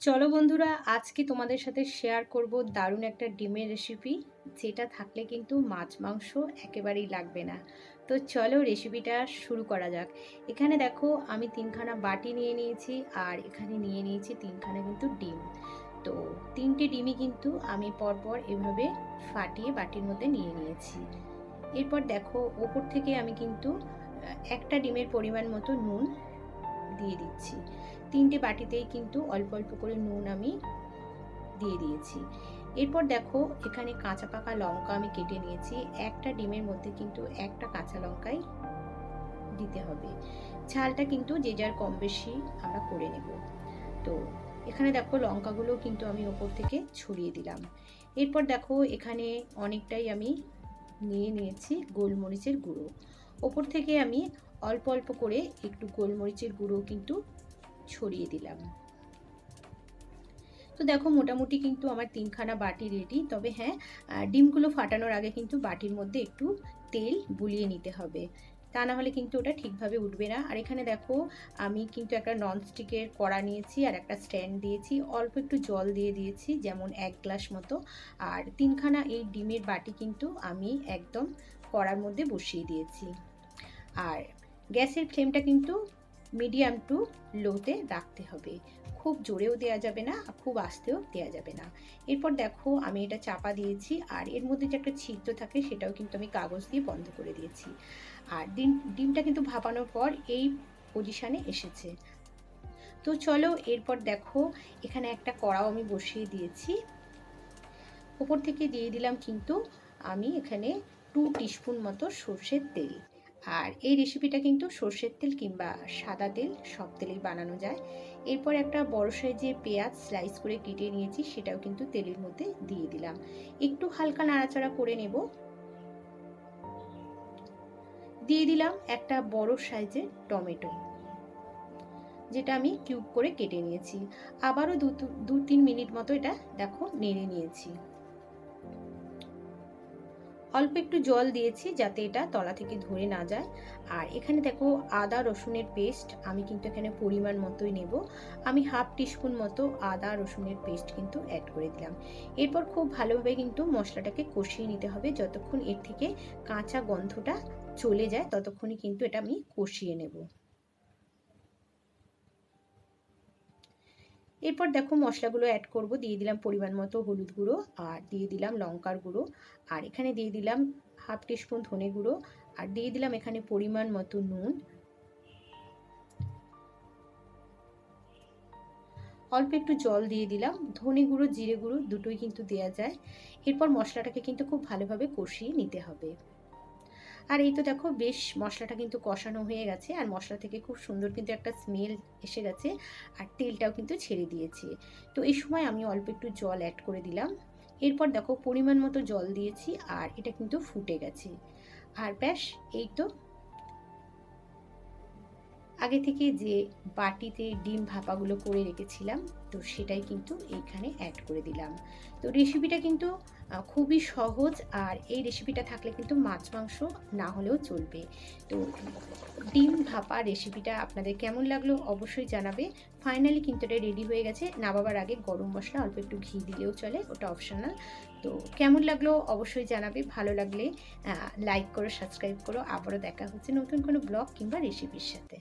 চলো বন্ধুরা, আজকে তোমাদের সাথে শেয়ার করব দারুণ একটা ডিমের রেসিপি যেটা থাকলে কিন্তু মাছ, মাংস একেবারেই লাগবে না। তো চলো রেসিপিটা শুরু করা যাক। এখানে দেখো, আমি তিনখানা বাটি নিয়ে নিয়েছি, আর এখানে নিয়ে নিয়েছি তিনখানা কিন্তু ডিম। তো তিনটে ডিমই কিন্তু আমি পরপর এভাবে ফাটিয়ে বাটির মধ্যে নিয়ে নিয়েছি। এরপর দেখো, ওপর থেকে আমি কিন্তু একটা ডিমের পরিমাণ মতো নুন দিয়ে দিচ্ছি। তিনটে বাটিতেই কিন্তু অল্প অল্প করে নুন আমি দিয়ে দিয়েছি। এরপর দেখো, এখানে কাঁচা পাকা লঙ্কা আমি কেটে নিয়েছি। একটা ডিমের মধ্যে কিন্তু একটা কাঁচা লঙ্কাই দিতে হবে। ঝালটা কিন্তু যে যার কম বেশি আমরা করে নেব। তো, এখানে দেখো লঙ্কাগুলো কিন্তু আমি ওপর থেকে ছড়িয়ে দিলাম। এরপর দেখো, এখানে অনেকটাই আমি নিয়ে নিয়েছি গোলমরিচের গুঁড়ো। ওপর থেকে আমি অল্প অল্প করে একটু গোলমরিচের গুঁড়ো কিন্তু ছড়িয়ে দিলাম। তো দেখো, মোটামুটি কিন্তু আমার তিনখানা বাটি রেডি তবে হ্যাঁ ডিমগুলো ফাটানোর আগে কিন্তু বাটির মধ্যে একটু তেল বুলিয়ে নিতে হবে। তা না হলে কিন্তু ওটা ঠিকভাবে উঠবে না। আর এখানে দেখো, আমি কিন্তু একটা ননস্টিকের কড়া নিয়েছি আর একটা স্ট্যান্ড দিয়েছি। অল্প একটু জল দিয়ে দিয়েছি, যেমন এক গ্লাস মতো। আর তিনখানা এই ডিমের বাটি কিন্তু আমি একদম কড়ার মধ্যে বসিয়ে দিয়েছি। আর গ্যাসের ফ্লেমটা কিন্তু মিডিয়াম টু লোতে রাখতে হবে। খুব জোরেও দেওয়া যাবে না, খুব আস্তেও দেওয়া যাবে না। এরপর দেখো আমি এটা চাপা দিয়েছি আর এর মধ্যে যে একটা ছিদ্র থাকে সেটাও কিন্তু আমি কাগজ দিয়ে বন্ধ করে দিয়েছি। আর ডিম, ডিমটা কিন্তু ভাপানোর পর এই পজিশানে এসেছে। তো চলো এরপর দেখো এখানে একটা কড়াও আমি বসিয়ে দিয়েছি। ওপর থেকে দিয়ে দিলাম কিন্তু আমি এখানে টু টিস্পুন মতো সর্ষের তেল। আর এই রেসিপিটা কিন্তু সর্ষের তেল কিংবা সাদা তেল, সব তেলেই বানানো যায়। এরপর একটা বড় সাইজের পেঁয়াজ স্লাইস করে কেটে নিয়েছি, সেটাও কিন্তু তেলের মধ্যে দিয়ে দিলাম। একটু হালকা নাড়াচাড়া করে নেব। দিয়ে দিলাম একটা বড় সাইজের টমেটো, যেটা আমি কিউব করে কেটে নিয়েছি। আবারও দু তিন মিনিট মতো এটা, দেখো, নেড়ে নিয়েছি। অল্প একটু জল দিয়েছি যাতে এটা তলা থেকে ধরে না যায়। আর এখানে দেখো আদা, রসুনের পেস্ট আমি কিন্তু এখানে পরিমাণ মতোই নেব। আমি হাফ টিস্পুন মতো আদা, রসুনের পেস্ট কিন্তু অ্যাড করে দিলাম। এরপর খুব ভালোভাবে কিন্তু মশলাটাকে কষিয়ে নিতে হবে যতক্ষণ এর থেকে কাঁচা গন্ধটা চলে যায় ততক্ষণই কিন্তু এটা আমি কষিয়ে নেব। এরপর দেখো মশলাগুলো অ্যাড করব। দিয়ে দিলাম পরিমাণ মতো হলুদ গুঁড়ো আর দিয়ে দিলাম লঙ্কার গুঁড়ো। আর এখানে দিয়ে দিলাম হাফ টিস্পুন ধনে গুঁড়ো। আর দিয়ে দিলাম এখানে পরিমাণ মতো নুন। অল্প একটু জল দিয়ে দিলাম। ধনে গুঁড়ো, জিরে গুঁড়ো দুটোই কিন্তু দেওয়া যায়। এরপর মশলাটাকে কিন্তু খুব ভালোভাবে কষিয়ে নিতে হবে। আর এই তো দেখো, বেশ মশলাটা কিন্তু কষানো হয়ে গেছে, আর মশলা থেকে খুব সুন্দর কিন্তু একটা স্মেল এসে গেছে, আর তেলটাও কিন্তু ছেড়ে দিয়েছে। তো এই সময় আমি অল্প একটু জল অ্যাড করে দিলাম। এরপর দেখো, পরিমাণ মতো জল দিয়েছি, আর এটা কিন্তু ফুটে গেছে। আর ব্যাস, এই তো। আগে থেকে যে বাটিতে ডিম ভাপাগুলো করে রেখেছিলাম, তো সেটাই কিন্তু এইখানে অ্যাড করে দিলাম। তো রেসিপিটা কিন্তু খুবই সহজ আর এই রেসিপিটা থাকলে কিন্তু মাছ, মাংস না হলেও চলবে। তো ডিম ভাপা রেসিপিটা আপনাদের কেমন লাগল অবশ্যই জানাবে। ফাইনালি কিন্তু এটা রেডি হয়ে গেছে। নামাবার আগে গরম মশলা অল্প একটু ঘি দিলেও চলে, ওটা অপশনাল তো কেমন লাগল অবশ্যই জানাবে, ভালো লাগলে লাইক করো সাবস্ক্রাইব করো। আবারও দেখা হচ্ছে নতুন কোনো ব্লগ কিংবা রেসিপির সাথে।